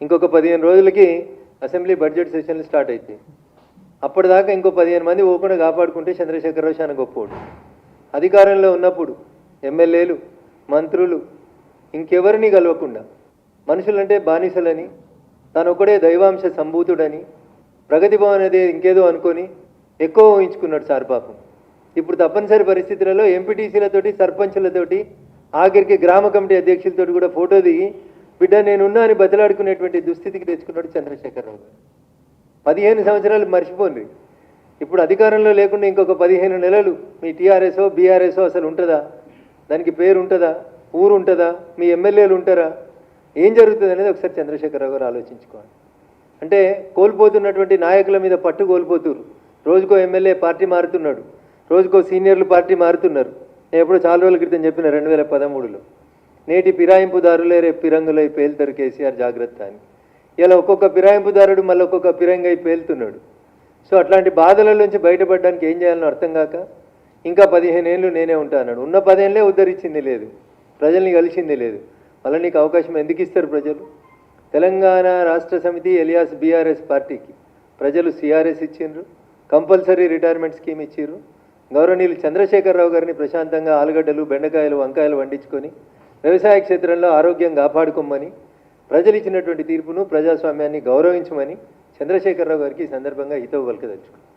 ఇంకొక పదిహేను రోజులకి అసెంబ్లీ బడ్జెట్ సెషన్లు స్టార్ట్ అవుతాయి అప్పటిదాకా ఇంకో పదిహేను మంది ఓకుండా కాపాడుకుంటే చంద్రశేఖరరావు చాలా గొప్పోడు. అధికారంలో ఉన్నప్పుడు ఎమ్మెల్యేలు మంత్రులు ఇంకెవరిని కలవకుండా మనుషులంటే బానిసలని తాను ఒకడే దైవాంశ సంభూతుడని ప్రగతి భవన్ అనేది ఇంకేదో అనుకొని ఎక్కువ ఊహించుకున్నాడు సార్ పాపం. ఇప్పుడు తప్పనిసరి పరిస్థితులలో ఎంపీటీసీలతోటి సర్పంచులతోటి ఆఖరికి గ్రామ కమిటీ అధ్యక్షులతోటి కూడా ఫోటో దిగి బిడ్డ నేనున్నా అని బతిలాడుకునేటువంటి దుస్థితికి తెచ్చుకున్నాడు చంద్రశేఖరరావు గారు. పదిహేను సంవత్సరాలు మర్చిపోండి. ఇప్పుడు అధికారంలో లేకుండా ఇంకొక పదిహేను నెలలు మీ టీఆర్ఎస్ఓ బీఆర్ఎస్ఓ అసలు ఉంటుందా? దానికి పేరు ఉంటుందా? ఊరు ఉంటుందా? మీ ఎమ్మెల్యేలు ఉంటారా? ఏం జరుగుతుంది అనేది ఒకసారి చంద్రశేఖరరావు గారు ఆలోచించుకోండి అంటే కోల్పోతున్నటువంటి నాయకుల మీద పట్టు కోల్పోతురు రోజుకో ఎమ్మెల్యే పార్టీ మారుతున్నాడు. రోజుకో సీనియర్లు పార్టీ మారుతున్నారు. నేను ఎప్పుడో చాలా రోజుల క్రితం చెప్పిన రెండు వేల పదమూడులో. నేటి పిరాయింపుదారులే రేపు పిరంగులై పేలుతారు కేసీఆర్ జాగ్రత్త అని ఇలా ఒక్కొక్క పిరాయింపుదారుడు మళ్ళీ ఒక్కొక్క పిరంగై పేలుతున్నాడు. సో అట్లాంటి బాధల నుంచి బయటపడడానికి ఏం చేయాలని అర్థం కాక ఇంకా పదిహేను ఏళ్ళు నేనే ఉంటాను ఉన్న పదేళ్ళే ఉద్ధరించింది లేదు. ప్రజల్ని కలిసింది లేదు. మళ్ళీ నీకు అవకాశం ఎందుకు ఇస్తారు ప్రజలు? తెలంగాణ రాష్ట్ర సమితి ఎలియాస్ బీఆర్ఎస్ పార్టీకి ప్రజలు సిఆర్ఎస్ ఇచ్చిండ్రు. కంపల్సరీ రిటైర్మెంట్ స్కీమ్ ఇచ్చిర్రు గౌరవనీయులు చంద్రశేఖరరావు గారిని ప్రశాంతంగా ఆలుగడ్డలు బెండకాయలు వంకాయలు వండించుకొని వ్యవసాయ క్షేత్రంలో ఆరోగ్యం కాపాడుకోమని ప్రజలు ఇచ్చినటువంటి తీర్పును ప్రజాస్వామ్యాన్ని గౌరవించమని చంద్రశేఖరరావు గారికి ఈ సందర్భంగా హితవు పలకదలుచుకున్నాను